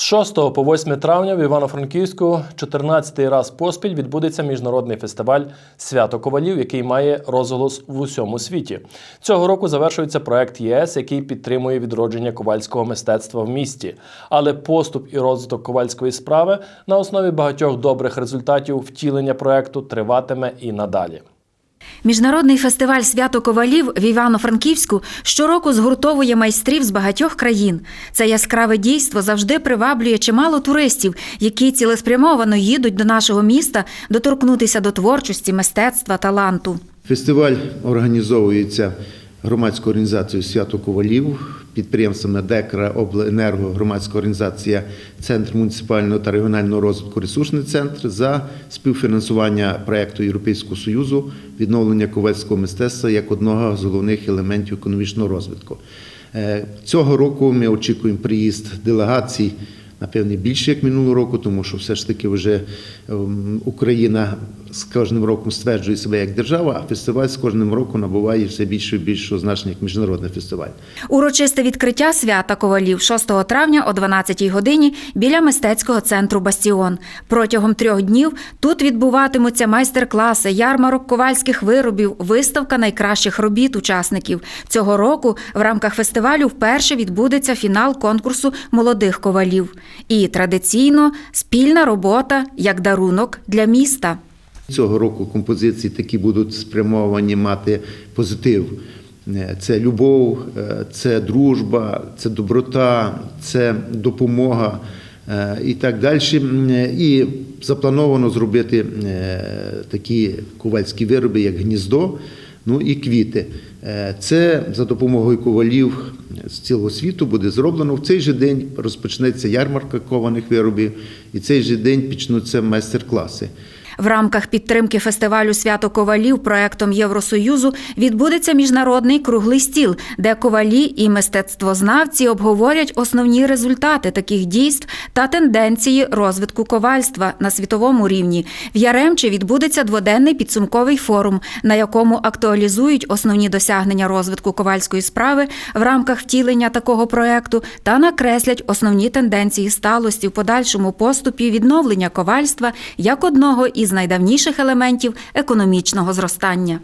З 6 по 8 травня в Івано-Франківську 14-й раз поспіль відбудеться міжнародний фестиваль Свято Ковалів, який має розголос в усьому світі. Цього року завершується проект ЄС, який підтримує відродження ковальського мистецтва в місті. Але поступ і розвиток ковальської справи на основі багатьох добрих результатів втілення проекту триватиме і надалі. Міжнародний фестиваль Свято Ковалів в Івано-Франківську щороку згуртовує майстрів з багатьох країн. Це яскраве дійство завжди приваблює чимало туристів, які цілеспрямовано їдуть до нашого міста доторкнутися до творчості, мистецтва, таланту. Фестиваль організовується громадською організацією Свято Ковалів, підприємствами Декра, Обленерго, громадська організація Центр муніципального та регіонального розвитку Ресурсний центр за співфінансування проекту Європейського союзу відновлення ковальського мистецтва як одного з головних елементів економічного розвитку. Е, Цього року ми очікуємо приїзд делегацій. Напевне, більше як минулого року, тому що все ж таки вже ем, Україна з кожним роком стверджує себе як держава, а фестиваль з кожним роком набуває все більше і більшого значення як міжнародний фестиваль. Урочисте відкриття свята ковалів 6 травня о 12 годині біля мистецького центру Бастіон. Протягом трьох днів тут відбуватимуться майстер-класи, ярмарок ковальських виробів, виставка найкращих робіт учасників. Цього року в рамках фестивалю вперше відбудеться фінал конкурсу молодих ковалів. І традиційно спільна робота як дарунок для міста. Цього року композиції такі будуть спрямовані мати позитив. Е, Це любов, е, це дружба, це доброта, це допомога е, і так далі. І заплановано зробити такі ковальські вироби, як гніздо, ну і квіти. Е, Це за допомогою ковалів з цілого світу буде зроблено. В цей же день розпочнеться ярмарка кованих виробів, і цей же день почнуться майстер-класи. В рамках підтримки фестивалю Свято Ковалів проектом Євросоюзу відбудеться міжнародний круглий стіл, де ковалі і мистецтвознавці обговорять основні результати таких дійств та тенденції розвитку ковальства на світовому рівні. В Яремчі відбудеться дводенний підсумковий форум, на якому актуалізують основні досягнення розвитку ковальської справи в рамках втілення такого проекту та накреслять основні тенденції сталості в подальшому поступі відновлення ковальства як одного із найдавніших елементів економічного зростання.